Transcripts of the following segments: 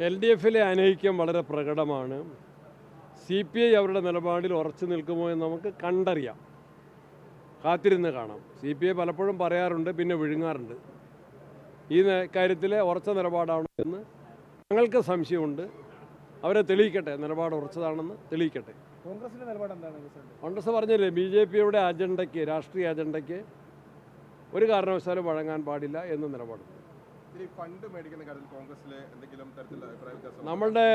L D എഫിലെ അനൈക്യം വളരെ പ്രകടമാണ്. സി പി ഐ അവരുടെ നിലപാടിൽ ഉറച്ചു നിൽക്കുമോ എന്ന് നമുക്ക് കണ്ടറിയാം. കാത്തിരുന്ന് കാണാം. സി പി ഐ പലപ്പോഴും പറയാറുണ്ട് പിന്നെ വിഴുങ്ങാറുണ്ട്. ഈ കാര്യത്തിൽ കാര്യത്തിലെ ഉറച്ച നിലപാടാണോ എന്ന് ഞങ്ങൾക്ക് സംശയമുണ്ട്. അവരെ തെളിയിക്കട്ടെ നിലപാട് ഉറച്ചതാണെന്ന് തെളിയിക്കട്ടെ. നിലപാട് എന്താണ് കോൺഗ്രസ് പറഞ്ഞില്ലേ ബി ജെ പിയുടെ അജണ്ടയ്ക്ക് രാഷ്ട്രീയ അജണ്ടയ്ക്ക് ഒരു കാരണവശാലും വഴങ്ങാൻ പാടില്ല എന്ന് നിലപാടുണ്ട്. നമ്മളുടെ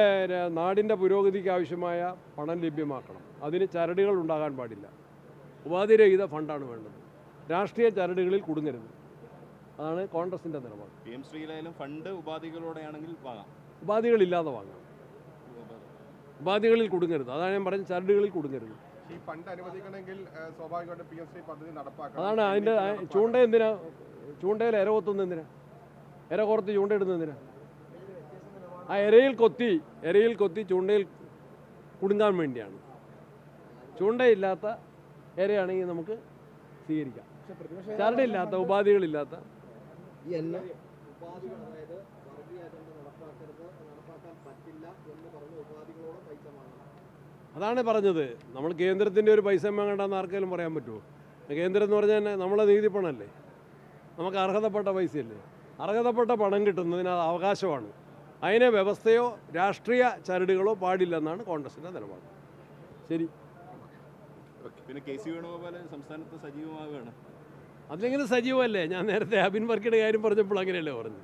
നാടിന്റെ പുരോഗതിക്ക് ആവശ്യമായ പണം ലഭ്യമാക്കണം. അതിന് ചരടുകൾ ഉണ്ടാകാൻ പാടില്ല. ഉപാധിരഹിത ഫണ്ടാണ് വേണ്ടത്. രാഷ്ട്രീയ ചരടുകളിൽ കുടുങ്ങരുത്. അതാണ് കോൺഗ്രസിന്റെ നിലപാട്. പി എം ശ്രീയിലായാലും ഫണ്ട് ഉപാധികളോടെയാണെങ്കിൽ വാങ്ങാം. ഉപാധികളില്ലാതെ വാങ്ങാം. ഉപാധികളിൽ കുടുങ്ങരുത്. അതാണ് ഞാൻ പറഞ്ഞ ചരടുകളിൽ കുടുങ്ങരുത്. ഈ ഫണ്ട് അനുവദിക്കണമെങ്കിൽ സ്വാഭാവികമായിട്ടും പി പദ്ധതി നടപ്പാക്കണം. അതാണ് അതിന്റെ ചൂണ്ട എന്തിനാ ചൂണ്ടയിൽ ഇര എന്തിനാ? ഇര കോർത്ത് ചൂണ്ടയിടുന്നതിന് ആ എരയിൽ കൊത്തി എരയിൽ കൊത്തി ചൂണ്ടയിൽ കുടുങ്ങാൻ വേണ്ടിയാണ്. ചൂണ്ടയില്ലാത്ത എരയാണെങ്കിൽ നമുക്ക് സ്വീകരിക്കാം. ചരടില്ലാത്ത ഉപാധികളില്ലാത്ത അതാണ് പറഞ്ഞത്. നമ്മൾ കേന്ദ്രത്തിന്റെ ഒരു പൈസ വേണ്ടെന്ന് ആർക്കെങ്കിലും പറയാൻ പറ്റുമോ? കേന്ദ്രം എന്ന് പറഞ്ഞാൽ നമ്മളെ നീതിപ്പണല്ലേ നമുക്ക് അർഹതപ്പെട്ട പൈസയല്ലേ? അർഹതപ്പെട്ട പണം കിട്ടുന്നതിന് അത് അവകാശമാണ്. അതിനെ വ്യവസ്ഥയോ രാഷ്ട്രീയ ചരടുകളോ പാടില്ലെന്നാണ് കോൺഗ്രസിന്റെ നിലപാട്. ശരി. പിന്നെ കെ സി വേണുഗോപാൽ സംസ്ഥാനത്ത് സജീവമാവുകയാണ്. അതിലെങ്ങനെ സജീവമല്ലേ? ഞാൻ നേരത്തെ അബിൻ വർക്കിയുടെ കാര്യം പറഞ്ഞപ്പോൾ അങ്ങനെയല്ലേ പറഞ്ഞു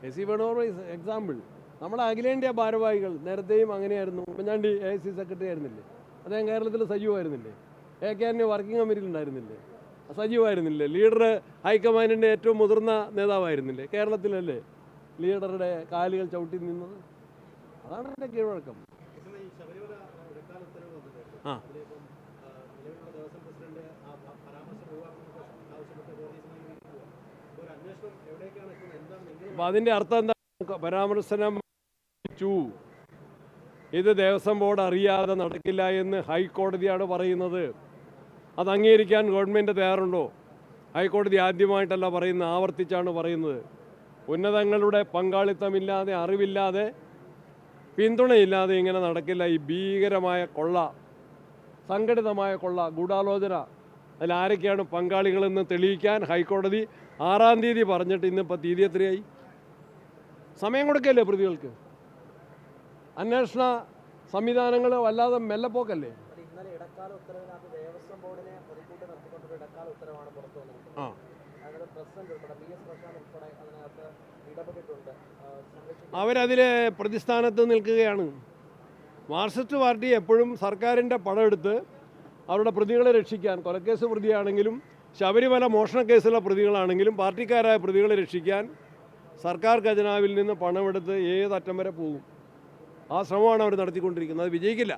കെ സി വേണുഗോപാൽ എക്സാമ്പിൾ നമ്മുടെ അഖിലേന്ത്യാ ഭാരവാഹികൾ നേരത്തെയും അങ്ങനെയായിരുന്നു. ഉമ്മൻചാണ്ടി എ സി സെക്രട്ടറി ആയിരുന്നില്ലേ? അദ്ദേഹം കേരളത്തിൽ സജീവമായിരുന്നില്ലേ? എ കെ ആറിന്റെ വർക്കിംഗ് കമ്മിറ്റിയിൽ ഉണ്ടായിരുന്നില്ലേ? സജീവമായിരുന്നില്ലേ ലീഡർ ഹൈക്കമാൻഡിന്റെ ഏറ്റവും മുതിർന്ന നേതാവായിരുന്നില്ലേ? കേരളത്തിലല്ലേ ലീഡറുടെ കാലുകൾ ചവിട്ടി നിന്നത്? അതാണ് എന്റെ കീഴ്വഴക്കം. ആ. അപ്പം അതിന്റെ അർത്ഥം എന്താ? പരാമർശനം ഇത് ദേവസ്വം ബോർഡ് അറിയാതെ നടക്കില്ല എന്ന് ഹൈക്കോടതിയാണ് പറയുന്നത്. അത് അംഗീകരിക്കാൻ ഗവൺമെന്റ് തയ്യാറുണ്ടോ? ഹൈക്കോടതി ആദ്യമായിട്ടല്ല പറയുന്നത് ആവർത്തിച്ചാണ് പറയുന്നത്. ഉന്നതങ്ങളുടെ പങ്കാളിത്തമില്ലാതെ അറിവില്ലാതെ പിന്തുണയില്ലാതെ ഇങ്ങനെ നടക്കില്ല ഈ ഭീകരമായ കൊള്ള സംഘടിതമായ കൊള്ള ഗൂഢാലോചന. അതിൽ ആരൊക്കെയാണ് പങ്കാളികളെന്ന് തെളിയിക്കാൻ ഹൈക്കോടതി ആറാം തീയതി പറഞ്ഞിട്ട് ഇന്നിപ്പോൾ തീയതി എത്രയായി? സമയം കൊടുക്കല്ലേ പ്രതികൾക്ക്? അന്വേഷണ സംവിധാനങ്ങൾ വല്ലാതെ മെല്ലപ്പോക്കല്ലേ? ഇന്നലെ ഇടക്കാല ഉത്തരവിനകത്ത് ഇടപെട്ടിട്ടുണ്ട് പുറത്തു വന്നിരിക്കുന്നത്. അവരതിൽ പ്രതിസ്ഥാനത്ത് നിൽക്കുകയാണ്. മാർക്സിസ്റ്റ് പാർട്ടി എപ്പോഴും സർക്കാരിന്റെ പണമെടുത്ത് അവരുടെ പ്രതികളെ രക്ഷിക്കാൻ കൊലക്കേസ് പ്രതിയാണെങ്കിലും ശബരിമല മോഷണ കേസിലെ പ്രതികളാണെങ്കിലും പാർട്ടിക്കാരായ പ്രതികളെ രക്ഷിക്കാൻ സർക്കാർ ഖജനാവിൽ നിന്ന് പണമെടുത്ത് ഏതറ്റം വരെ പോകും. ആ ശ്രമമാണ് അവർ നടത്തിക്കൊണ്ടിരിക്കുന്നത്. അത് വിജയിക്കില്ല.